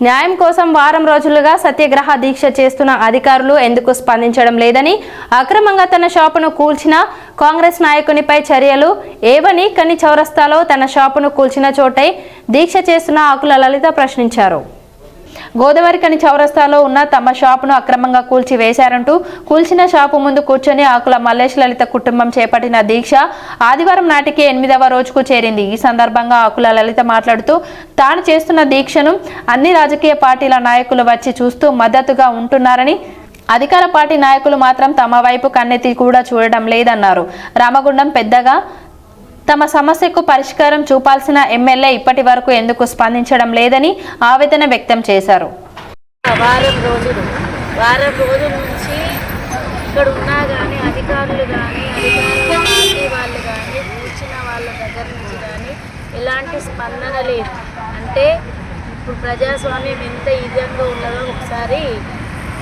న్యాయం కోసం వారం రోజులుగా సత్యాగ్రహ దీక్ష చేస్తున్న అధికారులు ఎందుకు స్పందించడం లేదని అక్రమంగా తన షాపును కూల్చిన కాంగ్రెస్ నాయకునిపై చర్యలు ఏవని కని చౌరస్తాలో తన షాపును కూల్చిన చోటై దీక్ష చేస్తున్న ఆకుల లలిత ప్రశ్నించారు. గోదావరికని చౌరస్తాలో ఉన్న తమ షాపును అక్రమంగా కూల్చి వేశారంటూ కూల్చిన షాపు ముందు కూర్చొని ఆకుల మల్లేష్ లలిత కుటుంబం చేపట్టిన దీక్ష ఆదివారం నాటికి ఎనిమిదవ రోజుకు చేరింది. ఈ సందర్భంగా ఆకుల లలిత మాట్లాడుతూ తాను చేస్తున్న దీక్షను అన్ని రాజకీయ పార్టీల నాయకులు వచ్చి చూస్తూ మద్దతుగా ఉంటున్నారని అధికార పార్టీ నాయకులు మాత్రం తమ వైపు కన్నెత్తి కూడా చూడడం లేదన్నారు. రామగుండం పెద్దగా తమ సమస్యకు పరిష్కారం చూపాల్సిన ఎమ్మెల్యే ఇప్పటి వరకు ఎందుకు స్పందించడం లేదని ఆవేదన వ్యక్తం చేశారు. వారం రోజులు వారం రోజుల నుంచి ఇక్కడ ఉన్నా కానీ అధికారులు కానీ అధికారుల వాళ్ళు కానీ కూర్చున్న వాళ్ళ దగ్గర నుంచి కానీ ఎలాంటి స్పందన లేదు. అంటే ఇప్పుడు ప్రజాస్వామ్యం ఎంత ఇదంగా ఉన్నదో ఒకసారి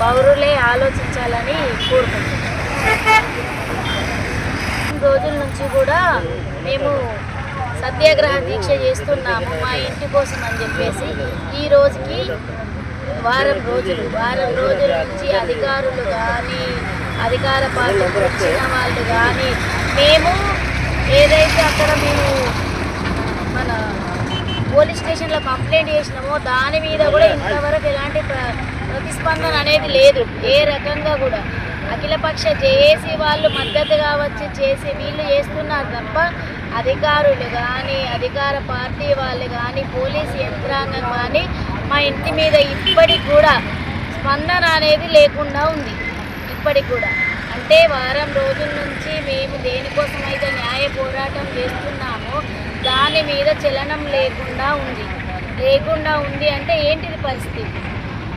పౌరులే ఆలోచించాలని కోరుకుంటున్నాను రోజుల నుంచి కూడా మేము సత్యాగ్రహ దీక్ష చేస్తున్నాము మా ఇంటి కోసం అని చెప్పేసి ఈ రోజుకి వారం రోజులు వారం రోజుల నుంచి అధికారులు కానీ అధికార పార్టీకి వచ్చిన వాళ్ళు కానీ మేము ఏదైతే అక్కడ మేము మన పోలీస్ స్టేషన్లో కంప్లైంట్ చేసినామో దాని మీద కూడా ఇంతవరకు ఎలాంటి ప్ర- ప్రతిస్పందన అనేది లేదు. ఏ రకంగా కూడా అఖిలపక్ష జేఏసీ వాళ్ళు మద్దతుగా వచ్చి చేసి వీళ్ళు చేస్తున్నారు తప్ప అధికారులు కానీ అధికార పార్టీ వాళ్ళు కానీ పోలీస్ యంత్రాంగం కానీ మా ఇంటి మీద ఇప్పటికి కూడా స్పందన అనేది లేకుండా ఉంది. ఇప్పటికి కూడా. అంటే వారం రోజుల నుంచి మేము దేనికోసం అయితే న్యాయ పోరాటం చేస్తున్నామో దాని మీద చలనం లేకుండా ఉంది. లేకుండా ఉంది అంటే ఏంటిది పరిస్థితి?